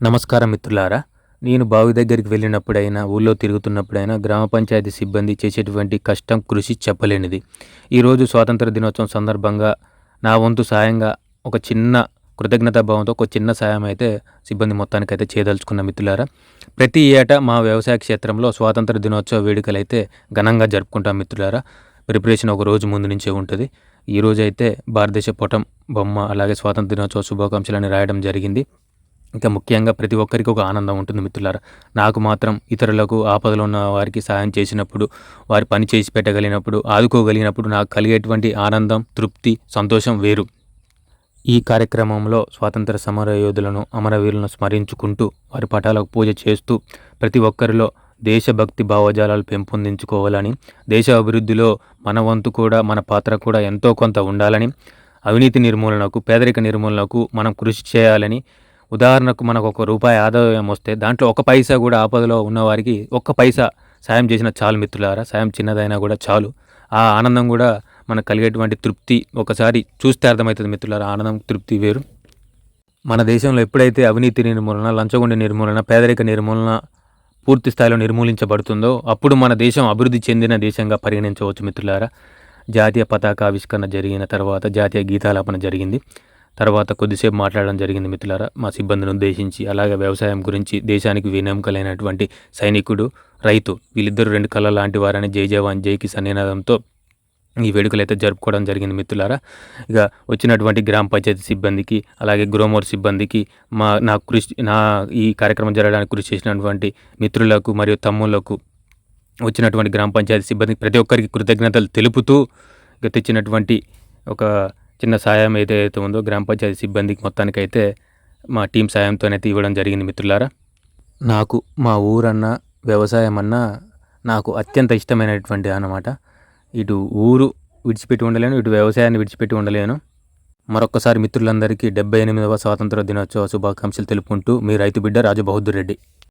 నమస్కారం మిత్రులారా నేను బావి దగ్గరికి వెళ్ళినప్పుడైనా ఊళ్ళో తిరుగుతున్నప్పుడైనా గ్రామ పంచాయతీ సిబ్బంది చేసేటువంటి కష్టం కృషి చెప్పలేనిది. ఈరోజు స్వాతంత్ర దినోత్సవం సందర్భంగా నా వంతు సాయంగా ఒక చిన్న కృతజ్ఞతా భావంతో ఒక చిన్న సాయం అయితే సిబ్బంది మొత్తానికి అయితే చేయదలుచుకున్న మిత్రులారా ప్రతి ఏటా మా వ్యవసాయ క్షేత్రంలో స్వాతంత్ర దినోత్సవ వేడుకలు అయితే ఘనంగా జరుపుకుంటాం మిత్రులారా. ప్రిపరేషన్ ఒక రోజు ముందు నుంచే ఉంటుంది. ఈరోజైతే భారతదేశ పటం బొమ్మ అలాగే స్వాతంత్ర దినోత్సవ శుభాకాంక్షలని రాయడం జరిగింది. ఇంకా ముఖ్యంగా ప్రతి ఒక్కరికి ఒక ఆనందం ఉంటుంది మిత్రులారా. నాకు మాత్రం ఇతరులకు ఆపదలో ఉన్న వారికి సహాయం చేసినప్పుడు వారి పని చేసి పెట్టగలిగినప్పుడు ఆదుకోగలిగినప్పుడు నాకు కలిగేటువంటి ఆనందం తృప్తి సంతోషం వేరు. ఈ కార్యక్రమంలో స్వాతంత్ర సమర యోధులను అమరవీరులను స్మరించుకుంటూ వారి పటాలకు పూజ చేస్తూ ప్రతి ఒక్కరిలో దేశభక్తి భావజాలాలు పెంపొందించుకోవాలని దేశ అభివృద్ధిలో మన వంతు కూడా మన పాత్ర కూడా ఎంతో కొంత ఉండాలని అవినీతి నిర్మూలనకు పేదరిక నిర్మూలనకు మనం కృషి చేయాలని ఉదాహరణకు మనకు ఒక రూపాయి ఆదాయం వస్తే దాంట్లో ఒక పైసా కూడా ఆపదలో ఉన్నవారికి ఒక్క పైసా సాయం చేసిన చాలు మిత్రులారా సాయం చిన్నదైనా కూడా చాలు. ఆ ఆనందం కూడా మనకు కలిగేటువంటి తృప్తి ఒకసారి చూస్తే అర్థమవుతుంది మిత్రులారా ఆనందం తృప్తి వేరు. మన దేశంలో ఎప్పుడైతే అవినీతి నిర్మూలన లంచగొండి నిర్మూలన పేదరిక నిర్మూలన పూర్తి స్థాయిలో నిర్మూలించబడుతుందో అప్పుడు మన దేశం అభివృద్ధి చెందిన దేశంగా పరిగణించవచ్చు మిత్రులారా. జాతీయ పతాక ఆవిష్కరణ జరిగిన తర్వాత జాతీయ గీతాలాపన జరిగింది. తర్వాత కొద్దిసేపు మాట్లాడడం జరిగింది మిత్రులారా. మా సిబ్బందిని ఉద్దేశించి అలాగే వ్యవసాయం గురించి దేశానికి వినమ్కలైనటువంటి సైనికుడు రైతు వీళ్ళిద్దరూ రెండు కళ్ళ లాంటి వారని జై జవాన్ జై కిసాన్ నినాదంతో ఈ వేడుకలు అయితే జరుపుకోవడం జరిగింది మిత్రులారా. ఇక వచ్చినటువంటి గ్రామ పంచాయతీ సిబ్బందికి అలాగే గ్రోమోర్ సిబ్బందికి మా నా కృషి నా ఈ కార్యక్రమం జరగడానికి కృషి చేసినటువంటి మిత్రులకు మరియు తమ్ములకు వచ్చినటువంటి గ్రామ పంచాయతీ సిబ్బందికి ప్రతి ఒక్కరికి కృతజ్ఞతలు తెలుపుతూ ఇక తెచ్చినటువంటి ఒక చిన్న సాయం ఏదైతే ఉందో గ్రామ పంచాయతీ సిబ్బందికి మొత్తానికైతే మా టీం సాయంతోనైతే ఇవ్వడం జరిగింది మిత్రులారా. నాకు మా ఊరన్న వ్యవసాయం అన్నా నాకు అత్యంత ఇష్టమైనటువంటి అన్నమాట. ఇటు ఊరు విడిచిపెట్టి ఉండలేను ఇటు వ్యవసాయాన్ని విడిచిపెట్టి ఉండలేను. మరొక్కసారి మిత్రులందరికీ డెబ్బై ఎనిమిదవ స్వాతంత్ర దినోత్సవ శుభాకాంక్షలు తెలుపుకుంటూ మీ రైతు బిడ్డ రాజు బహదూర్ రెడ్డి.